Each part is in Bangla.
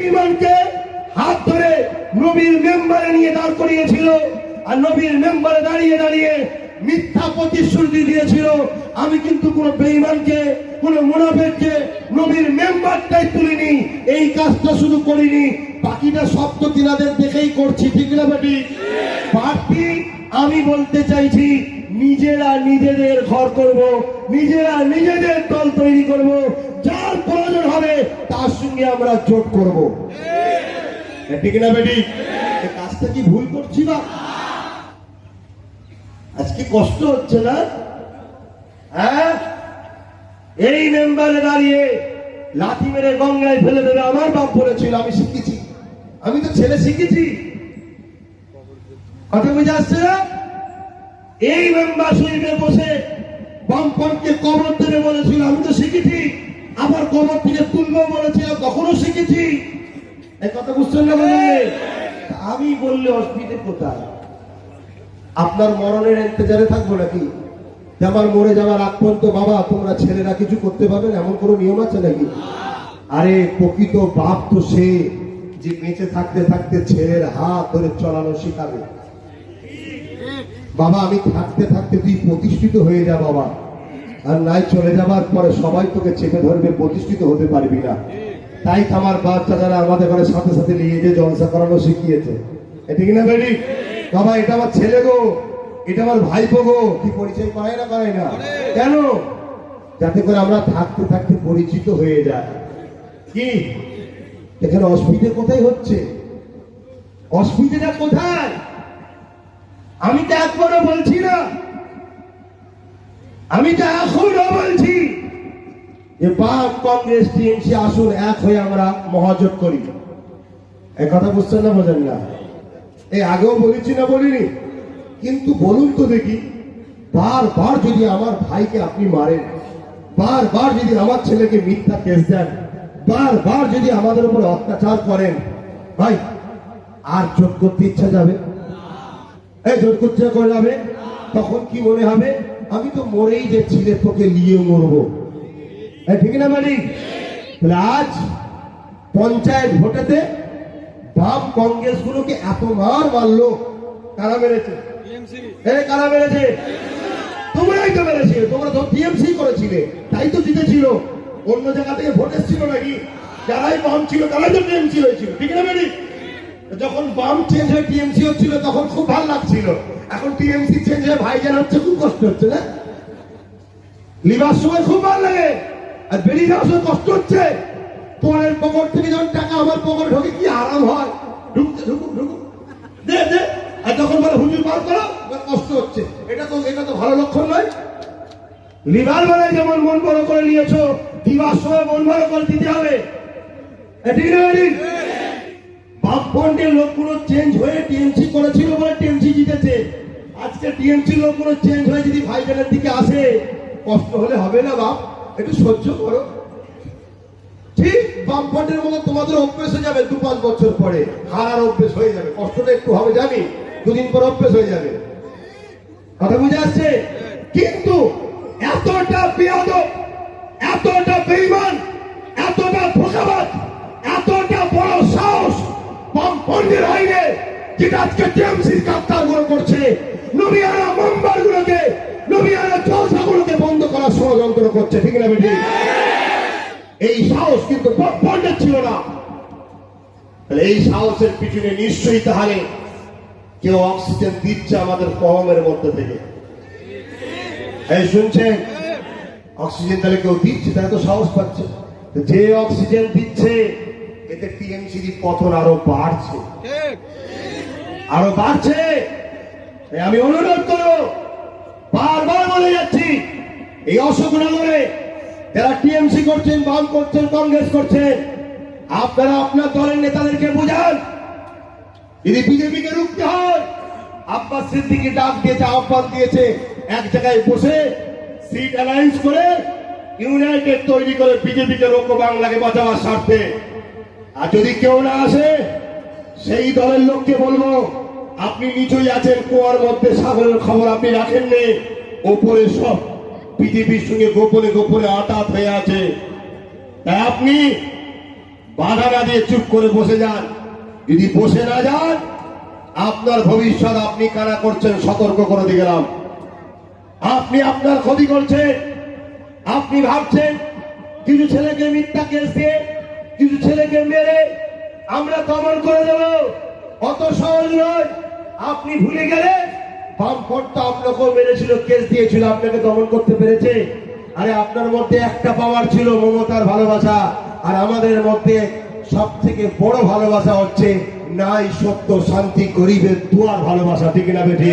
ইমানকে হাত ধরে নবীর মেম্বারে নিয়ে দাঁড় করিয়েছিল আর নবীর মেম্বারে দাঁড়িয়ে দাঁড়িয়ে মিথ্যা প্রতিশ্রুতি দিয়েছিল। আমি কিন্তু কোনো বেঈমানকে নবীর মেম্বারটাই তুলিনি। এই কাজটা শুধু করিনি। বাকিটা সব তো দেখেই করছি, ঠিক না বেটি? বাড়তি আমি বলতে চাইছি, নিজেরা নিজেদের ঘর করব, নিজেরা নিজেদের দল তৈরি করব যার প্রয়োজন হবে তার সঙ্গে আমরা জোট করব। ঠিক না বেটি? কাজটা কি ভুল করছি না আজকে কষ্ট হচ্ছে না? হ্যাঁ? এই মেম্বারে দাঁড়িয়ে লাথি মেরে গঙ্গায় ফেলে দেবে আমার বাপ বলেছিল আমি শিখেছি। আমি তো ছেলে শিখেছি। কথা বুঝে আসছে না? এই মেম্বার শরীফে বসে বামপন্থকে কবর দেবে বলেছিল আমি তো শিখেছি। আবার কবর থেকে তুলবো বলেছিলাম তখনও শিখেছি। এই কথা বুঝছেন না আমি বললে অসুবিধে কোথায়? আপনার মরণের ইন্তজারে থাকব নাকি? আমার মরে যাওয়ার আগ পর্যন্ত বাবা, তোমরা ছেলেরা কিছু করতে পারবেন এমন কোনো নিয়ম আছে নাকি? আরে, প্রকৃত বাপ তো সে যে বেঁচে থাকতে থাকতে ছেলের হাত ধরে চলানো শেখাবে। বাবা, আমি থাকতে থাকতে তুই প্রতিষ্ঠিত হয়ে যা, বাবা। আর নাই চলে যাবার পরে সবাই তোকে চেপে ধরবে, প্রতিষ্ঠিত হতে পারবি না। তাই আমার বাচ্চা যারা আমাদের ঘরে সাথে সাথে নিয়ে যে জলসা করানো শিখিয়েছে। এটা কিনা বেরি বাবা, এটা আমার ছেলে গো, এটা আমার ভাইপো গো। কি পরিচয় করায় না করায় না? কেন? যাতে করে আমরা থাকতে থাকতে পরিচিত হয়ে যায় কি? এখানে অসুবিধে কোথায় হচ্ছে? অসুবিধাটা কোথায়? আমি তো একবারও বলছি না। আমি তো এখনও বলছি, যে বাম কংগ্রেস টিএমসি আসুন, এক হয়ে আমরা মহাজোট করি। এই কথা বুঝছেন না, বোঝেন না? এই আগেও বলেছি না, বলিনি। কিন্তু বলুন তো দেখি, বারবার যদি আমার ভাইকে আপনি মারেন, বারবার যদি আমার ছেলেকে মিথ্যা কেস দেন, বারবার যদি আমাদের উপর অত্যাচার করেন, ভাই, আর যোগ করতে ইচ্ছা যাবে? এই জোট করতে করে যাবে? তখন কি মনে হবে? আমি তো মরেই যে ছিলে তোকে নিয়ে মরবো। ঠিক না মালিক? তাহলে আজ পঞ্চায়েত ভোটেতে বাম কংগ্রেস গুলোকে এত মার মারলো কারা মেরেছে? এই কারা মেরেছে? তোমরাই তো মেরেছে তোমরা তো টিএমসি করেছিলে তাই তো জিতেছিল। অন্য জায়গা থেকে ভোট এসেছিল নাকি? যারাই বাম ছিল তারাই তো টিএমসি হয়েছিল ঠিক না ম্যাডি যখন বাম চেঞ্জ হয়ে টিএমসি হচ্ছিল, তখন খুব ভালো লাগছিল। এখন টিএমসি চেঞ্জ হয়ে ভাইজান হচ্ছে, খুব কষ্ট হচ্ছে, না? লিবার সময় খুব ভালো লাগে। আর বেরিয়ে যাওয়ার সময় কষ্ট হচ্ছে। তোমার পকেট থেকে যখন টাকা আমার পকেট ঢোকে, কি আরাম হয়। ঢুকতে ঢুকুক ঢুকুক দে দে। আর তখন বলে, হুজুর করো কষ্ট হচ্ছে। এটা তো এটা তো ভালো লক্ষণ নয়। লিভার বেলায় যেমন মন বড় করে নিয়েছো দিবার সময় মন বড় করে দিতে হবে। ঠিক না বামফ্রন্টের লোকগুলো চেঞ্জ হয়ে টিএমসি করেছিল বলে টিএমসি জিতেছে। আজকে টিএমসি লোকগুলো চেঞ্জ হয়ে যদি ভাইজানের দিকে আসে, কষ্ট হলে হবে না বাপ। একটু সহ্য করো। ঠিক বামফ্রন্টের মতো তোমাদের অভ্যেস হয়ে যাবে দু পাঁচ বছর পরে। হারার অভ্যেস হয়ে যাবে। কষ্টটা একটু হবে, জানি? দুদিন পর অভ্যেস হয়ে যাবে। কথা বুঝে আসছে? কিন্তু এতটা বেয়াদ এতটা বেইমান টিএমসির নিশ্চয়ই তাহলে কেউ অক্সিজেন দিচ্ছে আমাদের কমের মধ্যে থেকে। এই শুনছেন? অক্সিজেন তাহলে কেউ দিচ্ছে তাহলে তো সাহস পাচ্ছে। যে অক্সিজেন দিচ্ছে, এতে টিএমসি পতন আরও বাড়ছে। আরও বাড়ছে। আমি অনুরোধ করো, বারবার বলে যাচ্ছি, এই অশোকনগরে যারা টিএমসি করছেন, বাম করছেন, কংগ্রেস করছেন, আপনারা আপনার দলের নেতাদেরকে বোঝান। যদি বিজেপিকে রুখতে হয়, আব্বাস সিদ্দিকি ডাক দিয়েছে, আহ্বান দিয়েছে, এক জায়গায় বসে সিট অ্যালায়েন্স করে ইউনাইটেড তৈরি করে বিজেপিকে রোকো বাংলাকে বাঁচাবার স্বার্থে। আর যদি কেউ না আসে সেই দলের লোককে বলব, আপনি নিচই আছেন, কুয়ার মধ্যে সাগরের খবর আপনি রাখেন রাখেননি। ওপরে সব পৃথিবীর সঙ্গে গোপনে গোপনে আটাত হয়ে আছে। তাই আপনি বাধা না দিয়ে চুপ করে বসে যান। যদি বসে না যান, আপনার ভবিষ্যৎ আপনি কারা করছেন সতর্ক করে দিয়ে গেলাম। আপনি আপনার ক্ষতি করছেন। আপনি ভাবছেন, কিছু ছেলেকে মিথ্যা কেস দিয়ে, কিছু ছেলেকে মেরে আমরা দমন করে দেব। অত সহজ নয়। আপনি ভুলে গেলে বামফ্রন্টটা আপনাকেও মেরেছিল, কেস দিয়েছিল, আপনাকে দমন করতে পেরেছে। আরে আপনার মধ্যে একটা পাওয়ার ছিল মমতার ভালোবাসা, আর আমাদের মধ্যে সব থেকে বড় ভালোবাসা হচ্ছে নাই সত্য, শান্তি, গরিবের দুয়ার ভালোবাসা, ঠিক না বেঠি?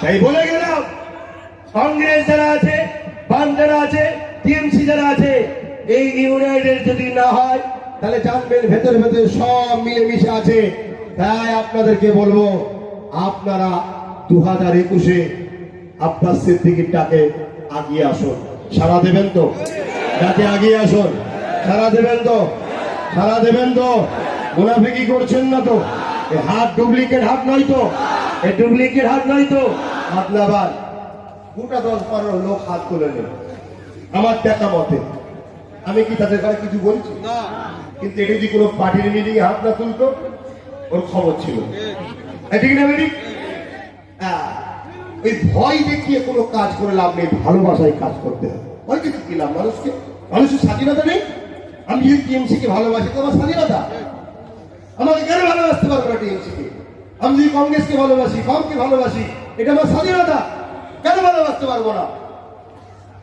তাই বলে গেলাম, কংগ্রেস যারা আছে বাম যারা আছে টিএমসি যারা আছে, এই ইউনাইটেড যদি না হয়, তাহলে জানবেন ভেতরে ভেতরে সব মিলেমিশে আছে। তাই আপনাদেরকে বলব, আপনারা দু হাজার একুশে আব্বাস সিদ্দিকির ডাকে আগিয়ে আসুন। সারা দেবেন তো? ডাকে আগিয়ে আসুন সারা দেবেন তো? সারা দেবেন তো? মুনাফিকি করছেন না তো? হাত ডুপ্লিকেট হাত নয় তো? এ ডুপ্লিকেট হাত নয় তো? হাত লাবার গোটা দশ বারো লোক হাত তুলে নেবে আমার দেখা মতে। আমি কি তাদের কাছে কিছু বলছি? কিন্তু এটা যদি কোনো পার্টির মিটিং এ হাত না তুলতো? ওর খবর ছিল। ঠিক না হ্যাঁ, ওই ভয় দেখিয়ে কোনো কাজ করে লাভ নেই ভালোবাসায় কাজ করতে হবে ভয় কি লাভ মানুষকে? মানুষের স্বাধীনতা নেই। আমি যদি টিএমসি কে ভালোবাসি তো আমার স্বাধীনতা। আমাকে কেন ভালোবাসতে পারব না টিএমসি কে আমি যদি কংগ্রেসকে ভালোবাসি বামকে ভালোবাসি এটা আমার স্বাধীনতা। কেন ভালোবাসতে পারব না?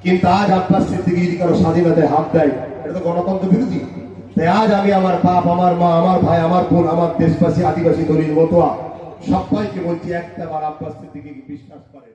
কিন্তু আজ আব্বাস সিদ্দিকি কারও স্বাধীনতায় হাত দেয়। এটা তো গণতন্ত্র বিরোধী। তাই আজ আমি আমার বাপ, আমার মা, আমার ভাই, আমার বোন, আমার দেশবাসী, আদিবাসী দলিল মতোয়া সবাইকে বলছি একটা বার আব্বাস বিশ্বাস করেন।